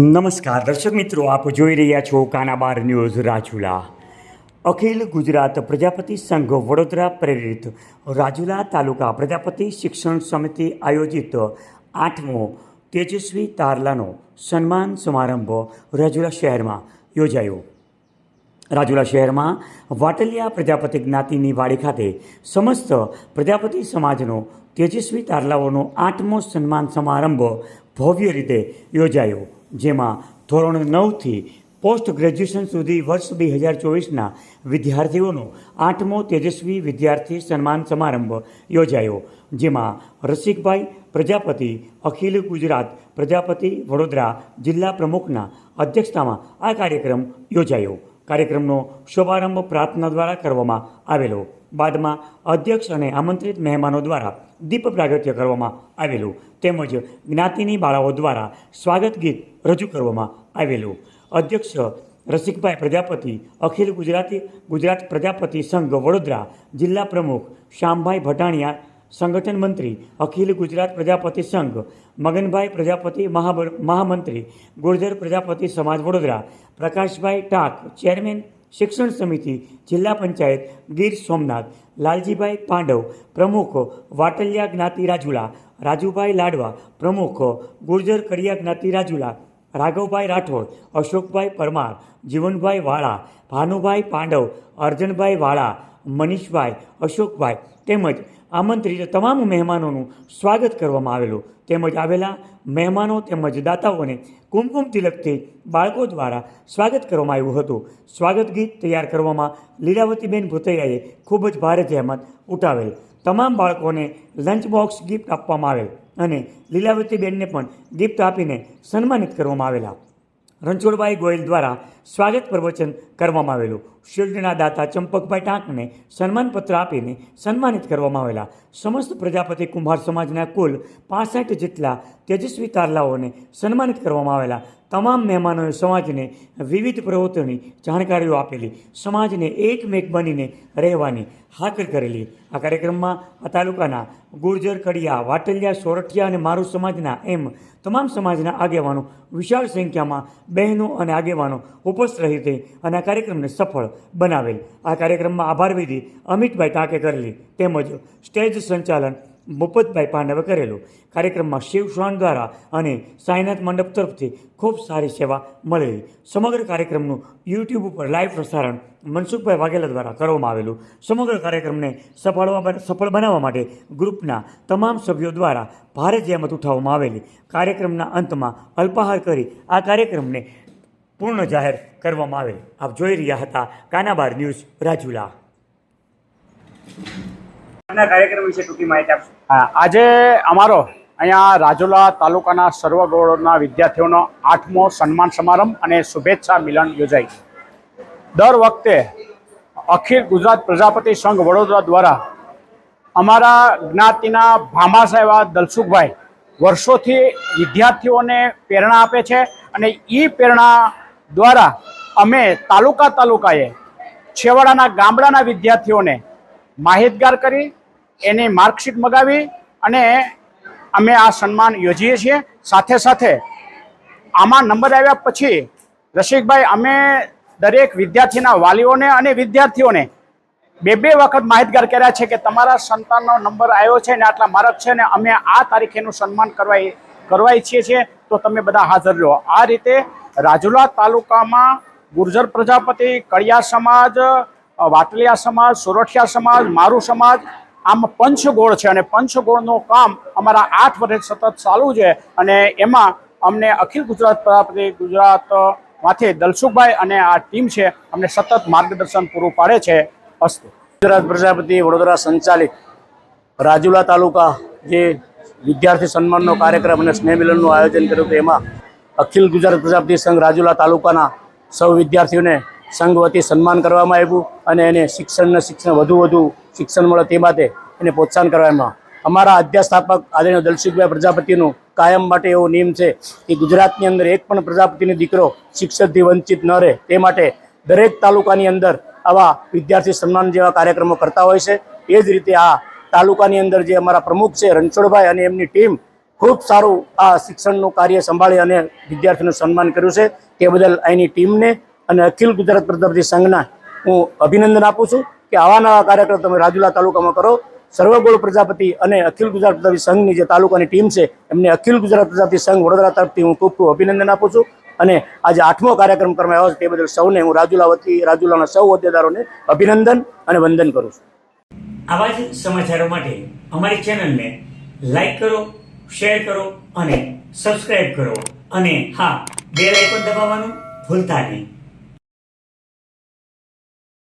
નમસ્કાર, દર્શક મિત્રો, આપ જોઈ રહ્યા છો કાનાબાર ન્યૂઝ રાજુલા. અખિલ ગુજરાત પ્રજાપતિ સંઘ વડોદરા પ્રેરિત રાજુલા તાલુકા પ્રજાપતિ શિક્ષણ સમિતિ આયોજિત આઠમો તેજસ્વી તારલાનો સન્માન સમારંભ રાજુલા શહેરમાં યોજાયો. રાજુલા શહેરમાં વાટલિયા પ્રજાપતિ જ્ઞાતિની વાડી ખાતે સમસ્ત પ્રજાપતિ સમાજનો તેજસ્વી તારલાઓનો આઠમો સન્માન સમારંભ ભવ્ય રીતે યોજાયો, જેમાં ધોરણ નવથી પોસ્ટ ગ્રેજ્યુએશન સુધી વર્ષ બે હજાર ચોવીસના વિદ્યાર્થીઓનો આઠમો તેજસ્વી વિદ્યાર્થી સન્માન સમારંભ યોજાયો, જેમાં રસિકભાઈ પ્રજાપતિ, અખિલ ગુજરાત પ્રજાપતિ વડોદરા જિલ્લા પ્રમુખના અધ્યક્ષતામાં આ કાર્યક્રમ યોજાયો. કાર્યક્રમનો શુભારંભ પ્રાર્થના દ્વારા કરવામાં આવેલો. બાદમાં અધ્યક્ષ અને આમંત્રિત મહેમાનો દ્વારા દીપ પ્રાગટ્ય કરવામાં આવેલું. તેમજ જ્ઞાતિની બાળાઓ દ્વારા સ્વાગત ગીત રજૂ કરવામાં આવેલું. અધ્યક્ષ રસિકભાઈ પ્રજાપતિ, અખિલ ગુજરાતી, ગુજરાત પ્રજાપતિ સંઘ વડોદરા જિલ્લા પ્રમુખ શ્યામભાઈ ભટાણિયા, સંગઠન મંત્રી અખિલ ગુજરાત પ્રજાપતિ સંઘ, મગનભાઈ પ્રજાપતિ મહામંત્રી, ગુર્જર પ્રજાપતિ સમાજ વડોદરા, પ્રકાશભાઈ ટાક, ચેરમેન શિક્ષણ સમિતિ, જિલ્લા પંચાયત, ગીર સોમનાથ, લાલજીભાઈ પાંડવ, પ્રમુખ વાટલિયા જ્ઞાતિ રાજુલા, રાજુભાઈ લાડવા, પ્રમુખ ગુર્જર કડિયા જ્ઞાતિ રાજુલા રાઘવભાઈ રાઠોડ, અશોકભાઈ પરમાર, જીવનભાઈ વાળા, ભાનુભાઈ પાંડવ, અર્જનભાઈ વાળા, મનીષભાઈ, અશોકભાઈ તેમજ આમંત્રિત તમામ મહેમાનોનું સ્વાગત કરવામાં આવેલું. તેમજ આવેલા મહેમાનો તેમજ દાતાઓને કુમકુમ તિલકથી બાળકો દ્વારા સ્વાગત કરવામાં આવ્યું હતું. સ્વાગત ગીત તૈયાર કરવામાં લીલાવતીબેન ભૂતૈયાએ ખૂબ જ ભારે જહેમત ઉઠાવેલ. તમામ બાળકોને લંચ બોક્સ ગિફ્ટ આપવામાં આવેલ. અને લીલાવતીબેનને પણ ગિફ્ટ આપીને સન્માનિત કરવામાં આવેલા. રણછોડભાઈ ગોયલ દ્વારા સ્વાગત પ્રવચન કરવામાં આવેલું. શિલ્ડના દાતા ચંપકભાઈ ટાંકને સન્માનપત્ર આપીને સન્માનિત કરવામાં આવેલા. સમસ્ત પ્રજાપતિ કુંભાર સમાજના કુલ પાસઠ જેટલા તેજસ્વી તારલાઓને સન્માનિત કરવામાં આવેલા. તમામ મહેમાનોએ સમાજને વિવિધ પ્રવૃત્તિઓની જાણકારીઓ આપેલી, સમાજને એકમેક બનીને રહેવાની હાકર કરેલી. આ કાર્યક્રમમાં આ તાલુકાના ગુર્જર કડિયા વાટલિયા, સોરઠિયા અને મારું સમાજના એમ તમામ સમાજના આગેવાનો વિશાળ સંખ્યામાં બહેનો અને આગેવાનો ઉપસ્થિત રહી હતી અને આ કાર્યક્રમને સફળ બનાવેલ. આ કાર્યક્રમમાં આભાર વિધિ અમિતભાઈ ટાંકે કરેલી. તેમજ સ્ટેજ સંચાલન મુપતભાઈ પાંડવે કરેલું. કાર્યક્રમમાં શિવ શ્વાન દ્વારા અને સાંઈનાથ મંડપ તરફથી ખૂબ સારી સેવા મળેલી. સમગ્ર કાર્યક્રમનું યુટ્યુબ ઉપર લાઈવ પ્રસારણ મનસુખભાઈ વાઘેલા દ્વારા કરવામાં આવેલું. સમગ્ર કાર્યક્રમને સફળવા સફળ બનાવવા માટે ગ્રુપના તમામ સભ્યો દ્વારા ભારે જહેમત ઉઠાવવામાં આવેલી. કાર્યક્રમના અંતમાં અલ્પાહાર કરી આ કાર્યક્રમને પૂર્ણ જાહેર કરવામાં આવેલ. આપ જોઈ રહ્યા હતા કાનાબાર ન્યૂઝ રાજુલા. આજે અમારો અહીંયા રાજુલા તાલુકાના સર્વગૌરવના વિદ્યાર્થીઓનો આઠમો સન્માન સમારંભ અને શુભેચ્છા મિલન યોજાઈ દર વખતે અખિલ ગુજરાત પ્રજાપતિ સંઘ વડોદરા દ્વારા અમારા જ્ઞાતિના ભામા એવા દલસુખભાઈ વર્ષોથી વિદ્યાર્થીઓને પ્રેરણા આપે છે અને એ પ્રેરણા દ્વારા અમે તાલુકા તાલુકાએ છેવાડાના ગામડાના વિદ્યાર્થીઓને માહિતગાર કરી એની માર્કશીટ મગાવી અને અમે આ સન્માન યોજીએ છીએ. સાથે સાથે આમાં નંબર આવ્યા પછી રસિકભાઈ, અમે દરેક વિદ્યાર્થીના વાલીઓને અને વિદ્યાર્થીઓને બે બે વખત માહિતગાર કર્યા છે કે તમારા સંતાનનો નંબર આવ્યો છે ને આટલા માર્ક છે ને અમે આ તારીખેનું સન્માન કરવા કરવા ઈચ્છીએ છીએ, તો તમે બધા હાજર રહો. આ રીતે રાજુલા તાલુકામાં ગુર્જર પ્રજાપતિ, કડિયા સમાજ વાટલિયા સમાજ, સોરઠિયા સમાજ, મારું સમાજ આમ પંચગોળ છે અને પંચગોળનું કામ અમારા આઠ વર્ષ સતત ચાલુ છે અને એમાં અમને અખિલ ગુજરાત પ્રજાપતિ ગુજરાતમાંથી દલસુખભાઈ અને આ ટીમ છે અમને સતત માર્ગદર્શન પૂરું પાડે છે. અસ્તુ. ગુજરાત પ્રજાપતિ વડોદરા સંચાલિત રાજુલા તાલુકા જે વિદ્યાર્થી સન્માનનો કાર્યક્રમ અને સ્નેહ મિલનનું આયોજન કર્યું હતું, એમાં અખિલ ગુજરાત પ્રજાપતિ સંઘ રાજુલા તાલુકાના સૌ વિદ્યાર્થીઓને સંઘ વતી સન્માન કરવામાં આવ્યું અને એને શિક્ષણને શિક્ષણ વધુ વધુ શિક્ષણ મળે તે માટે એને પ્રોત્સાહન કરવામાં અમારા અધ્યાસ્થાપક આદરણીય દલસુખભાઈ પ્રજાપતિનું કાયમ માટે એવો નિયમ છે કે ગુજરાતની અંદર એક પણ પ્રજાપતિનો દીકરો શિક્ષણથી વંચિત ન રહે. તે માટે દરેક તાલુકાની અંદર આવા વિદ્યાર્થી સન્માન જેવા કાર્યક્રમો કરતા હોય છે. એ જ રીતે આ તાલુકાની અંદર જે અમારા પ્રમુખ છે રણછોડભાઈ અને એમની ટીમ ખૂબ સારું આ શિક્ષણનું કાર્ય સંભાળી અને વિદ્યાર્થીનું સન્માન કર્યું છે. તે બદલ અહીંની ટીમને અને અખિલ ગુજરાત પ્રજાપતિ સંઘના હું અભિનંદન આપું છું કે આવા નવા કાર્યક્રમ તમે રાજુલા તાલુકામાં કરો. સર્વગોળ પ્રજાપતિ અને અખિલ ગુજરાત પ્રજાપતિ સંઘની જે તાલુકાની ટીમ છે, એમને અખિલ ગુજરાત પ્રજાપતિ સંઘ વડોદરા તરફથી હું ખૂબ ખૂબ અભિનંદન આપું છું. અને આજે આઠમો કાર્યક્રમ કરવામાં આવ્યો છે, તે બદલ સૌને હું રાજુલા વતી, રાજુલાના સૌ હોદ્દેદારોને અભિનંદન અને વંદન કરું છું. આવા જ સમાચારો માટે અમારી ચેનલને લાઈક કરો, શેર કરો અને સબસ્ક્રાઇબ કરો. અને હા, બેલ આઇકોન દબાવવાનું ભૂલતા નહીં.